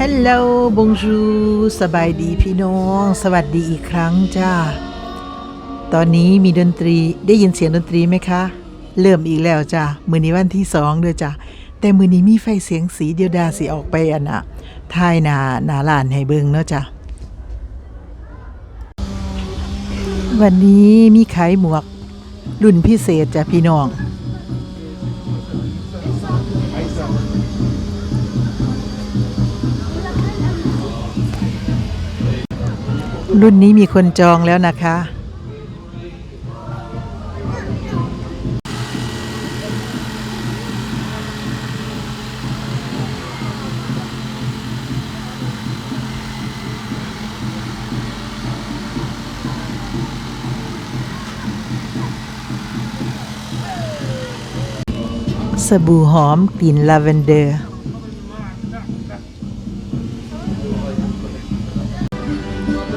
ฮัลโหลบงจูสบายดีพี่น้อง สวัสดีอีกครั้งจ้า ตอนนี้มีดนตรีได้ยินเสียงดนตรีไหมคะ เริ่มอีกแล้วจ้ามือนี้วันที่สองเด้อจ้าแต่มือนี้มีไฟเสียงสีเดียวดาสิออกไปอันน่ะทายนานาลานให้เบิงเนาะจ้าวันนี้มีขายหมวก รุ่นพิเศษจ้ะพี่น้อง รุ่นนี้มีคนจองแล้วนะคะ สบู่หอมกลิ่นลาเวนเดอร์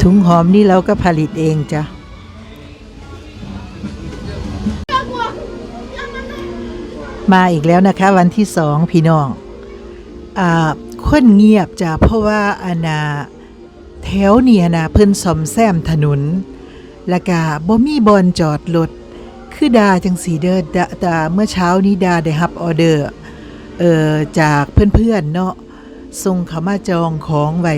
ถุงหอมนี่เราก็ผลิตเองจ้ะมาอีกแล้วนะคะ วันที่สองพี่น้องอ่าคนเงียบจ้ะเพราะว่าอานาแถวเนี่ยนะเพิ่นซ่อมแซมถนนแล้วก็บ่มีบอนจอดรถคือดาจังสีเด้อดาดาเมื่อเช้านี้ดาได้รับออเดอร์เอ่อจากเพื่อนๆเนาะส่งเขามาจองของไว้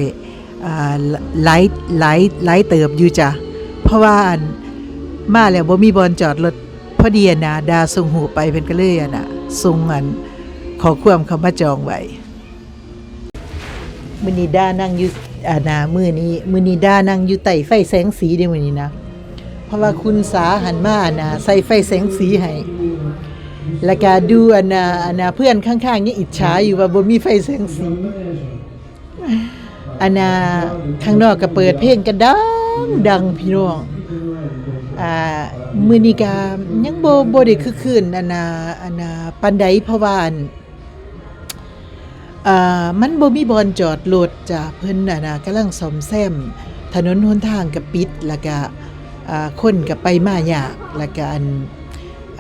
หลายหลายหลายเติบอยู่จ้ะเพราะว่ามาแล้วบ่มีบอนจอดรถพอดีนะดาส่งหูไปเพิ่นก็เลยอะนะส่งอันขอความเขามาจองไว้มือนี้ดานั่งอยู่อานามือนี้มือนี้ดานั่งอยู่ใต้ไฟแสงสีเด้มื้อนี้นะ เพราะว่าคุณสาหันมานะใส่ไฟแสงสีให้แล้วก็ดูอันน่ะอันน่ะเพื่อนข้างๆนี่อิจฉาอยู่ว่าบ่มีไฟแสงสี อันน่ะข้างนอกก็เปิดเพลงกันดังดังพี่น้องอ่ามื้อนี้ก็ยังบ่บ่ได้คือคืนอันน่ะอันน่ะปานใดเพราะว่าอันอ่ามันบ่มีบอนจอดรถจ้ะเพิ่นน่ะนะกำลังซ่อมแซม ถนนหนทางก็ปิดแล้วก็อ่าคนก็ไปมายากแล้วก็อัน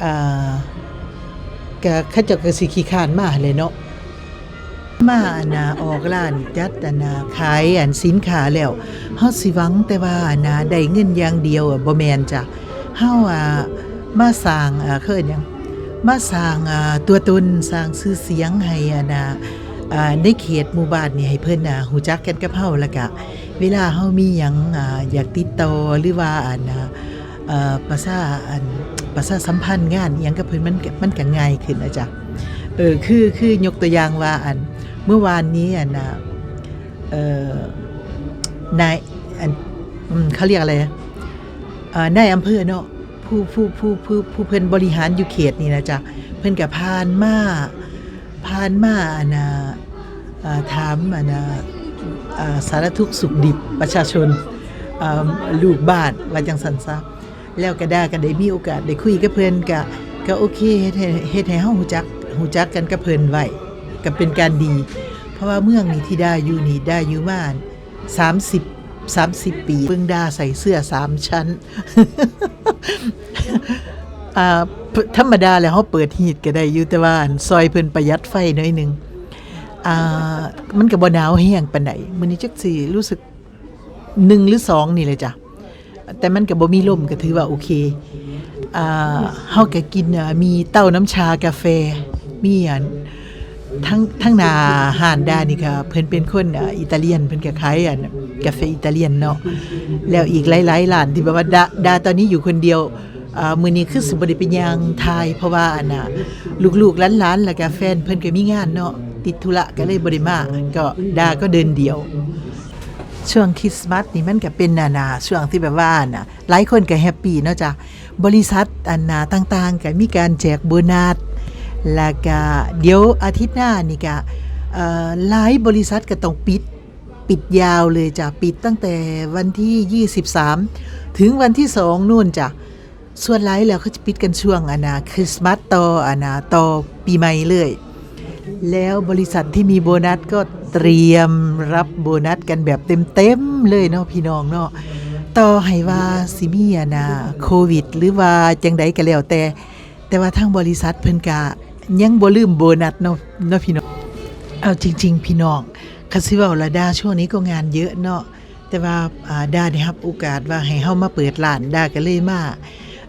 อ่าก็เขาเจ้าก็สิขี้คร้านมาเลยเนาะ มาอนน่ะออกร้านจัดนน่ะขายอันสินค้าแล้วเฮาสิหวังแต่ว่าอนน่ะได้เงินอย่างเดียวอะบ่แม่นจ้ะเฮาอะมาสร้างอ่าเคยหยังมาสร้างอ่าตัวตนสร้างชื่อเสียงให้อันน่ะอ่าในเขตหมู่บ้านนี่ให้เพิ่นน่ะฮู้จักกันกับเฮาแล้วก็เวลาเฮามีหยังอ่าอยากติดต่อหรือว่าอันน่ะเอ่อประชาอันประชาสัมพันธ์งานอิหยังกับเพิ่นมันมันก็ง่ายขึ้นนะจ๊ะ เออคือคือยกตัวอย่างว่าอันเมื่อวานนี้อันน่ะเออนายอันอืมเขาเรียกอะไรนะเอ่อนายอำเภอเนาะผู้ผู้ผู้ผู้ผู้เพิ่อนบริหารอยู่เขตนี่นะจ๊ะเพิ่อนก็ผ่านมาผ่านมาอันน่ะถามอันน่ะสารทุกสุขดิบประชาชนลูกบ้านว่าจังสันซะแล้วก็ได้ก็ได้มีโอกาสได้คุยกับเพิ่อนก็ก็โอเคเฮ็ดให้เฮ็ดให้เฮาฮู้จัก ฮู้จักกันกับเพิ่นไว้ก็เป็นการดี เพราะว่าเมืองนี้ที่ได้อยู่นี่ได้อยู่มา30 30 ปีเพิ่งดาใส่เสื้อ3ชั้นธรรมดาแล้วเฮาเปิดฮีตก็ได้อยู่แต่ว่าอันซอยเพิ่นประหยัดไฟน่อยนึงมันก็บ่หนาวแห้งปานใดมื้อนี้จักสิรู้สึกหนึ่งหรือสองนี่เลยจ้ะ แต่มันก็บ่มีลมก็ถือว่าโอเค อ่าเฮาก็กินมีเต้าน้ำชากาแฟ มีอันทั้งทั้งนาหานดานี่ค่ะเพิ่นเป็นคนอิตาเลียนเพิ่นก็ขายอันกาแฟอิตาเลียนเนาะแล้วอีกหลายๆร้านที่แบบว่าดาดาตอนนี้อยู่คนเดียวอ่ามื้อนี้คือสิบ่ได้ไปย่างทาย เพราะว่าอันน่ะลูกๆหลานๆแล้วก็แฟนเพิ่นก็มีงานเนาะติดธุระก็เลยบ่ได้มาก็ดาก็เดินเดียว ช่วงคริสต์มาสนี่มันก็เป็นนานาช่วงที่แบบว่าน่ะหลายคนก็แฮปปี้เนาะจ้ะบริษัทอันนาต่างๆก็มีการแจกโบนัส แล้วก็เดี๋ยวอาทิตย์หน้านี่ก็หลายบริษัทก็ต้องปิดปิดยาวเลยจ้ะปิดตั้งแต่วันที่ 23 ถึงวันที่2นู่นจ้ะส่วนหลายแล้วเขาจะปิดกันช่วงอนาคริสต์มาสต่ออนาต่อปีใหม่เลยแล้วบริษัทที่มีโบนัสก็เตรียมรับโบนัสกันแบบเต็มๆเลยเนาะพี่น้องเนาะต่อให้ว่าสิมีอนะโควิด หรือว่าจังใดก็แล้วแต่ แต่ว่าทางบริษัทเพิ่นกะ ยังบ่ลืมโบนัสเนาะเนาะพี่น้อง เอาจริง ๆ พี่น้องคาสิเว้าละดาช่วงนี้ก็งานเยอะเนาะแต่ว่าอ่าดาได้รับโอกาสว่าให้เฮามาเปิดร้านดาก็เลยมา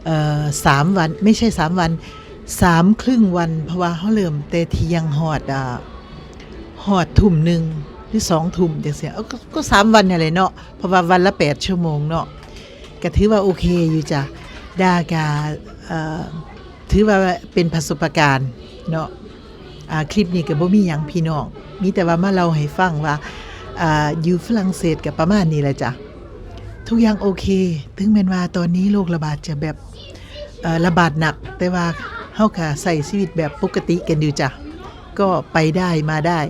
เอ่อสามวันไม่ใช่สามวันสามครึ่งวันเพราะว่าเฮาเริ่มแต่เที่ยงฮอดอ่าฮอดทุ่มหนึ่งหรือสองทุ่มจังซี่ก็ก็สามวันนี่แหละเนาะเพราะว่าวันละแปดชั่วโมงเนาะก็ถือว่าโอเคอยู่จ้ะดาก็เอ่อ ถือว่าเป็นประสบการณ์เนาะอ่าคลิปนี้ก็บ่มีหยังพี่น้องมีแต่ว่ามาเล่าให้ฟังว่าอ่าอยู่ฝรั่งเศสก็ประมาณนี้แหละจ้ะทุกอย่างโอเค ถึงแม้นว่าตอนนี้โรคระบาดจะแบบระบาดหนัก แต่ว่าเฮาก็ใส่ชีวิตแบบปกติกันอยู่จ้ะก็ไปได้มาได้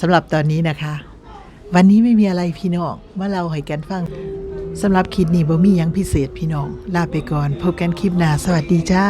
สำหรับตอนนี้นะคะ วันนี้ไม่มีอะไรพี่น้องมาเล่าให้กันฟังสำหรับคลิปนี้บ่มียังพิเศษพี่น้อง ลาไปก่อน พบกันคลิปหน้า สวัสดีจ้า